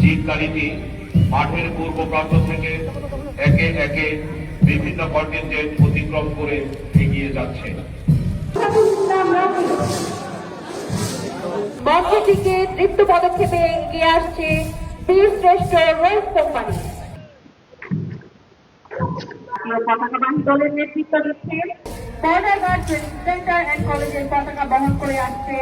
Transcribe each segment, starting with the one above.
জিপগাড়িটি মাঠের পূর্ব প্রান্ত থেকে একে একে বিভিন্ন কন্টেন্টের অতিক্রম করে এগিয়ে যাচ্ছে। মঞ্চ তৃপ্ত পদক্ষেপে এগিয়ে আসছে বীর শ্রেষ্ঠ রোড কোম্পানি। পতাকাবাহী দলের নেতৃত্ব দিচ্ছেন বর্ডার সেন্টার অ্যান্ড কলেজের পতাকা বহন করে আসছে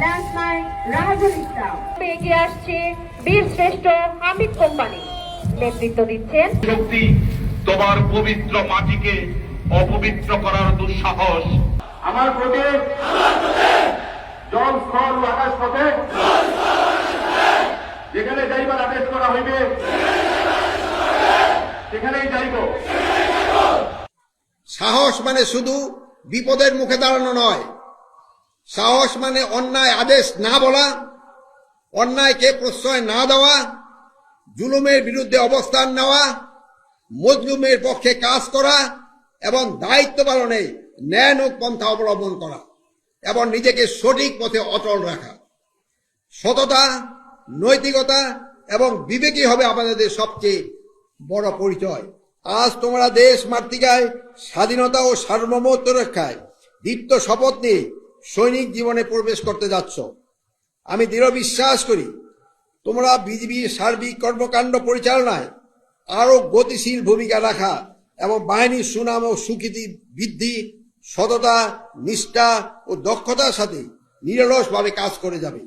ল্যান্ডমাইন রাহাজুল ইসলাম। এগিয়ে আসছে বীর শ্রেষ্ঠ হামিদ কোম্পানি। নেতৃত্ব দিচ্ছেন তোমার পবিত্র মাটিকে অপবিত্র করার দুঃসাহস। আমার প্রতি জল, স্থল ও আকাশ পথে যেখানে যাইবার আদেশ করা হইবে, সেখানেই যাইব। সাহস মানে শুধু বিপদের মুখে দাঁড়ানো নয়। সাহস মানে অন্যায় আদেশ না বলা, অন্যায়কে প্রশ্রয় না দেওয়া, জুলুমের বিরুদ্ধে অবস্থান নেওয়া, মজলুমের পক্ষে কাজ করা এবং দায়িত্ব পালনে ন্যায়নুক পন্থা অবলম্বন করা এবং নিজেকে সঠিক পথে অটল রাখা। সততা, নৈতিকতা এবং বিবেকই হবে আমাদের সবচেয়ে বড় পরিচয়। আজ তোমরা দেশ মাতৃকায় স্বাধীনতা ও সার্বভৌমত্ব রক্ষায় দীপ্ত শপথ নিয়ে সৈনিক জীবনে প্রবেশ করতে যাচ্ছ। আমি দৃঢ় বিশ্বাস করি, তোমরা বিজিবির সার্বিক কর্মকাণ্ড পরিচালনায় আরও গতিশীল ভূমিকা রাখা এবং বাহিনীর সুনাম ও স্বীকৃতি বৃদ্ধি সততা নিষ্ঠা ও দক্ষতার সাথে নিরলসভাবে কাজ করে যাবে।